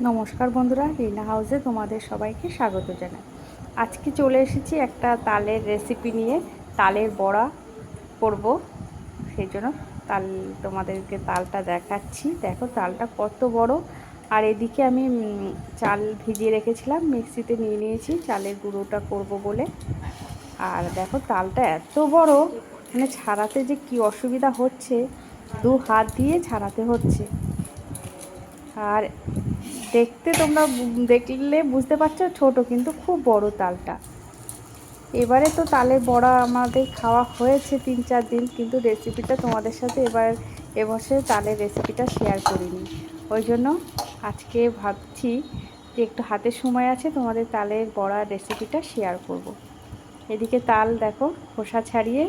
নমস্কার বন্ধুরা, রিনা হাউসে তোমাদের সবাইকে স্বাগত জানাই। আজকে চলে এসেছি একটা তালের রেসিপি নিয়ে, তালের বড়া করব। সেই জন্য তাল, তোমাদেরকে তালটা দেখাচ্ছি। দেখো, তালটা কত বড়। আর এদিকে আমি চাল ভিজিয়ে রেখেছিলাম, মিক্সিতে নিয়ে নিয়েছি, চালের গুঁড়োটা করব বলে। আর দেখো, তালটা এত বড় মানে ছাড়াতে যে কি অসুবিধা হচ্ছে, দু হাত দিয়ে ছাড়াতে হচ্ছে। আর দেখতে তোমরা দেখলে বুঝতে পারছ ছোট কিন্তু খুব বড় তালটা। এবারে তো তালের বড়া আমাদের খাওয়া হয়েছে তিন চার দিন কিন্তু রেসিপিটা তোমাদের সাথে এবার এবছর তালের রেসিপিটা শেয়ার করিনি। ওই জন্য আজকে ভাবছি যে একটু হাতে সময় আছে তোমাদের তালের বড়ার রেসিপিটা শেয়ার করব। এদিকে তাল দেখো খোসা ছাড়িয়ে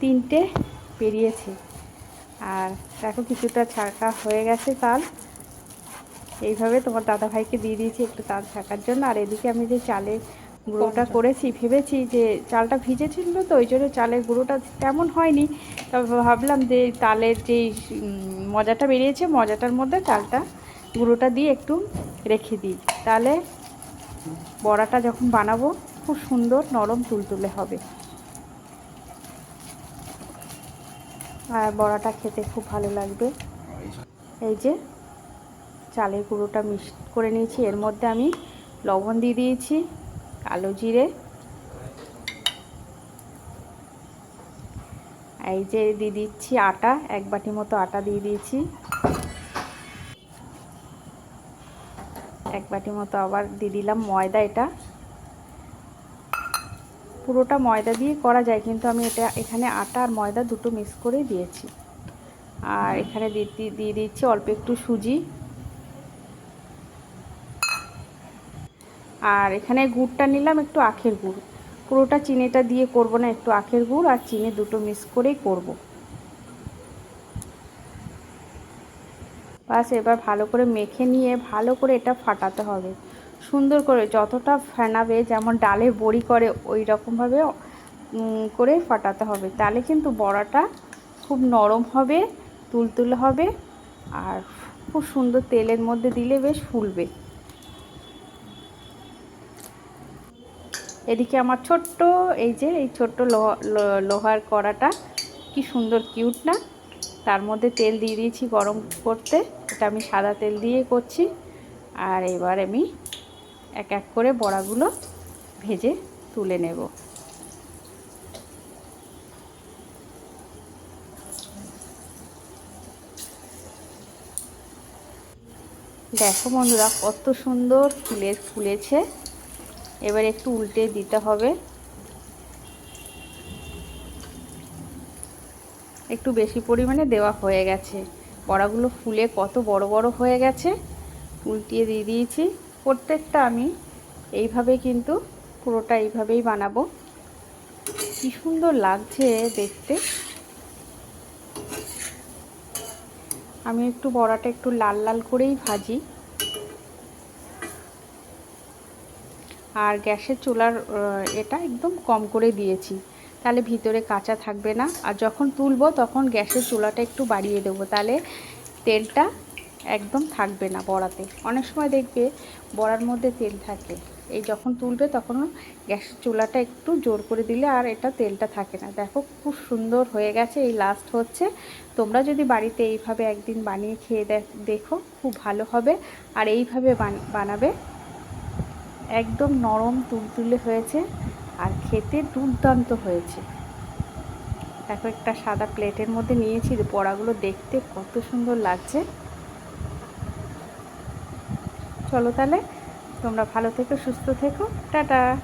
তিনটে পেরিয়েছে। আর দেখো কিছুটা ছাড়কা হয়ে গেছে তাল। এইভাবে তোমার দাদা ভাইকে দিয়ে দিয়েছি একটু তাল থাকার জন্য। আর এদিকে আমি যে চালে গুঁড়োটা করেছি ভেবেছি যে চালটা ভিজেছিল তো ওই জন্য চালের গুঁড়োটা তেমন হয়নি। তবে ভাবলাম যে তালের যে মজাটা বেরিয়েছে মজাটার মধ্যে চালটা গুঁড়োটা দিয়ে একটু রেখে দিই। তাহলে বড়াটা যখন বানাবো খুব সুন্দর নরম তুলতুলে হবে। আর বড়াটা খেতে খুব ভালো লাগবে। এই যে চালের গুঁড়োটা মিক্স করে নিয়েছি। এর মধ্যে আমি লবণ দিয়ে দিয়েছি, কালো জিরে। এই যে দিয়ে দিচ্ছি আটা, এক বাটি মতো আটা দিয়ে দিয়েছি। এক বাটি মতো আবার দিয়ে দিলাম ময়দা এটা। পুরোটা ময়দা দিয়ে করা যায়, কিন্তু আমি এটা, এখানে আটা আর ময়দা দুটো মিক্স করে দিয়েছি। আর এখানে দিয়ে দিয়ে দিচ্ছি অল্প একটু সুজি। আর এখানে গুড়টা নিলাম একটু আখের গুড়। পুরোটা চিনিটা দিয়ে করব না, একটু আখের গুড় আর চিনি দুটো মিক্স করেই করব। বাস এবার ভালো করে মেখে নিয়ে ভালো করে এটা ফাটাতে হবে। সুন্দর করে যতটা ফেনাবে যেমন ডালে বড়ি করে ওই রকমভাবে করে ফাটাতে হবে। তাহলে কিন্তু বড়াটা খুব নরম হবে, তুলতুলে হবে আর খুব সুন্দর তেলের মধ্যে দিলে বেশ ফুলবে। এদিকে আমার ছোট্ট, এই যে, এই ছোট্ট লোহার কড়াটা, কি সুন্দর কিউট না? তার মধ্যে তেল দিয়ে দিয়েছি গরম করতে, এটা আমি সাদা তেল দিয়ে করছি, আর এবার আমি এক এক করে বড়াগুলো ভেজে তুলে নেব। দেখো বন্ধুরা, কত সুন্দর ফুলের ফুলেছে। এবার একটু উল্টে দিতে হবে। একটু বেশি পরিমাণে দেওয়া হয়ে গেছে। বড়াগুলো ফুলে কত বড় বড় হয়ে গেছে। উল্টিয়ে দিয়ে দিয়েছি। প্রত্যেকটা আমি এইভাবে কিন্তু পুরোটা এইভাবেই বানাবো। কি সুন্দর লাগছে দেখতে। আমি একটু বড়াটা একটু লাল লাল করেই ভাজি। আর গ্যাসের চুলার এটা একদম কম করে দিয়েছি। তাহলে ভিতরে কাঁচা থাকবে না। আর যখন তুলবো তখন গ্যাসের চুলাটা একটু বাড়িয়ে দেবো। তাহলে তেলটা একদম থাকবে না বড়াতে। অনেক সময় দেখবে বড়ার মধ্যে তেল থাকে। এই যখন তুলবে তখন গ্যাসের চুলাটা একটু জোর করে দিলে আর এটা তেলটা থাকে না। দেখো খুব সুন্দর হয়ে গেছে, এই লাস্ট হচ্ছে। তোমরা যদি বাড়িতে এইভাবে একদিন বানিয়ে খেয়ে দেখো, খুব ভালো হবে। আর এইভাবে বানাবে একদম নরম তুলতুলে হয়েছে আর খেতে দুর্দান্ত হয়েছে। দেখো একটা সাদা প্লেটের মধ্যে নিয়েছি পড়াগুলো দেখতে কত সুন্দর লাগছে। চলো তাহলে, তোমরা ভালো থেকো, সুস্থ থেকো, টাটা।